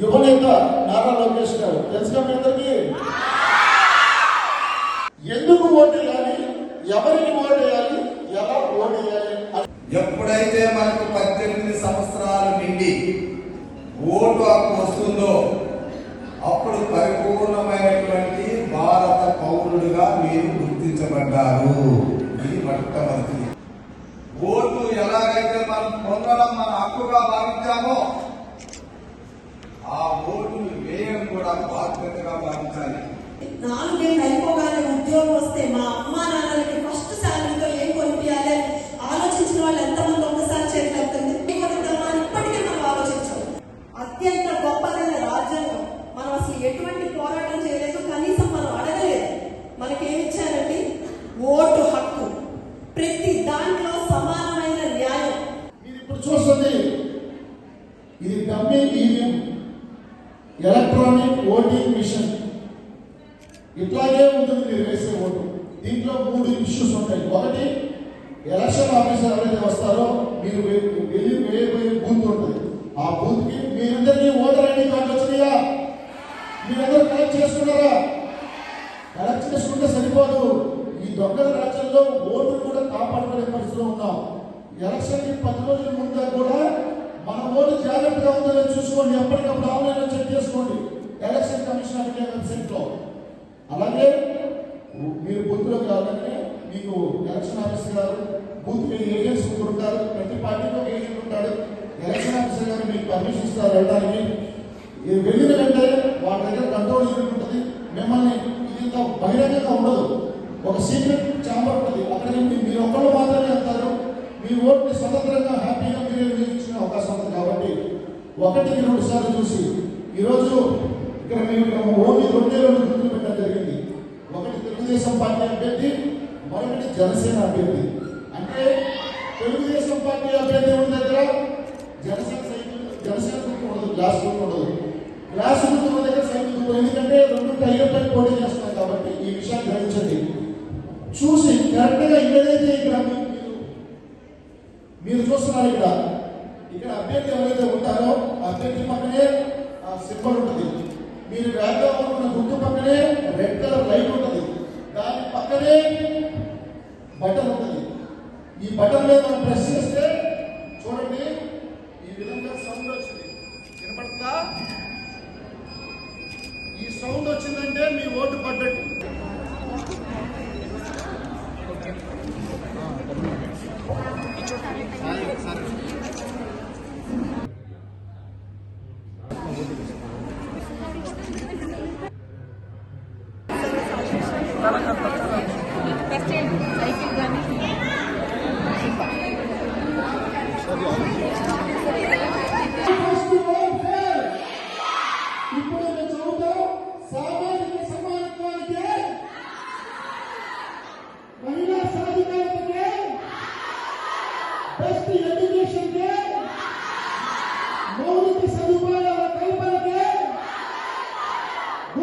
యువనేత నారా లోకేష్ గారు. తెలుసుగా మీ అందరికీ? ఎందుకు ఓటేయాలి? ఎవరికి ఓటేయాలి? ఎలా ఓటేయాలి? ఎప్పుడైతే మనకు పద్దెనిమిది సంవత్సరాలు నిండి ఓటు హక్కు వస్తుందో అప్పుడు పరిపూర్ణమైనటువంటి భారత పౌరుడుగా మీరు గుర్తించబడ్డారు. ఇది మొట్టమొదటి ఓటు ఎలాగైతే మనం పొందడం మన హక్కుగా భావించామో ఆ ఓటును వేయడం కూడా బాధ్యతగా భావించాలి. నాలుగేళ్ళు అయిపోగానే ఉద్యోగం వస్తే మా అమ్మా నాన్నలకి ఫస్ట్ శాలరీతో ఏం కొనిపించాలి అని ఆలోచించిన వాళ్ళు ఎంతమంది ఒక్కసారి చేయగలుగుతుంది ఏం కొనిద్దామా అని ఇప్పటికీ మనం ఆలోచించాం అత్యంత గొప్పదైన రాజ్యాంగం. మనం అసలు ఎటువంటి పోరాటం చేయలేదు కనీసం మనం అడగలేదు. మనకేమి ఇచ్చారండి? ఓటు హక్కు. ప్రతి దాంట్లో సమానమైన న్యాయం. మీరు ఇప్పుడు చూస్తుంది ఇది ఈవీఎం ఎలక్ట్రానిక్ ఓటింగ్ మిషన్ ఇట్లాగే ఉంటుంది మీరు వేసే ఓటు దీంట్లో మూడు ఇష్యూస్ ఉంటాయి. ఒకటి ఎలక్షన్ ఆఫీసర్ ఎవరైతే వస్తారో మీరు వెళ్ళి వేయబోయే బూత్ ఉంటుంది. ఆ బూత్కి ఓటర్ ఐడి కార్డు వచ్చినాయా? మీరందరూ కలెక్ట్ చేసుకున్నారా? కలెక్ట్ చేసుకుంటే సరిపోదు. ఈ దొంగల రాజ్యంలో ఓటు కూడా కాపాడుకునే పరిస్థితిలో ఉన్నాం. ఎలక్షన్కి పది రోజుల ముందు ఫోన్ జాగ్రత్తగా ఉందో చూసుకోండి. ఎప్పటికప్పుడు ఆన్లైన్లో చెక్ చేసుకోండి. ఎలక్షన్ కమిషన్ ఆఫ్ ఇండియా వెబ్సైట్లో అలాగే మీరు బూత్ రావాలంటే మీకు ఎలక్షన్ ఆఫీసర్ గారు బూత్కి ఏజెంట్స్ ఉంటారు. ప్రతి పార్టీకి ఒక ఏజెంట్ ఉంటాడు. ఎలక్షన్ ఆఫీసర్ గారు మీకు పర్మిషన్ ఇస్తారు వెళ్ళడానికి. ఇది వెళ్ళిన వెంటనే వాళ్ళ దగ్గర కంట్రోల్ యూనిట్ ఉంటుంది. మిమ్మల్ని ఇది బహిరంగంగా ఉండదు. ఒక సీక్రెట్ ఛాంబర్ ఉంటుంది. అక్కడికి మీ- మీరు ఒక్కళ్ళు మాత్రమే వెళ్తారు మీ ఓట్ని స్వతంత్రంగా హ్యాపీగా మీరే వినియోగించుకునే అవకాశం ఉంది కాబట్టి ఒకటికి రెండు సార్లు చూసి ఈరోజు ఇక్కడ మేము ఓన్లీ రెండే రెండు గుర్తు పెట్టడం జరిగింది. ఒకటి తెలుగుదేశం పార్టీ అభ్యర్థి మరొకటి జనసేన అభ్యర్థి. అంటే తెలుగుదేశం పార్టీ అభ్యర్థి ఉన్న దగ్గర? జనసేన సైకిల్ జనసేన గుర్తు ఉండదు గ్లాస్ గుర్తు ఉండదు. గ్లాస్ గుర్తు ఉన్న దగ్గర సైకిల్ గుర్తు ఎందుకంటే రెండు టైర్ పై పోటీ చేస్తున్నాయి కాబట్టి ఈ విషయాన్ని గ్రహించండి. చూసి కరెక్ట్గా ఏదైతే ఇక్కడ మీరు మీరు చూస్తున్నారు ఇక్కడ. ఇక్కడ అభ్యర్థి ఎవరైతే ఉంటారో అభ్యర్థి పక్కనే ఆ సింబల్ ఉంటుంది. మీరు వేద్దాం అనుకున్న గుర్తు పక్కనే రెడ్ కలర్ లైట్ ఉంటుంది. దాని పక్కనే బటన్ ఉంటుంది. ఈ బటన్ మీద మనం ప్రెస్ చేస్తే చూడండి ఈ విధంగా సౌండ్ వచ్చింది. వినపడుతుందా? ఈ సౌండ్ వచ్చిందంటే మీ ఓటు పడ్డట్టు. ఇప్పుడు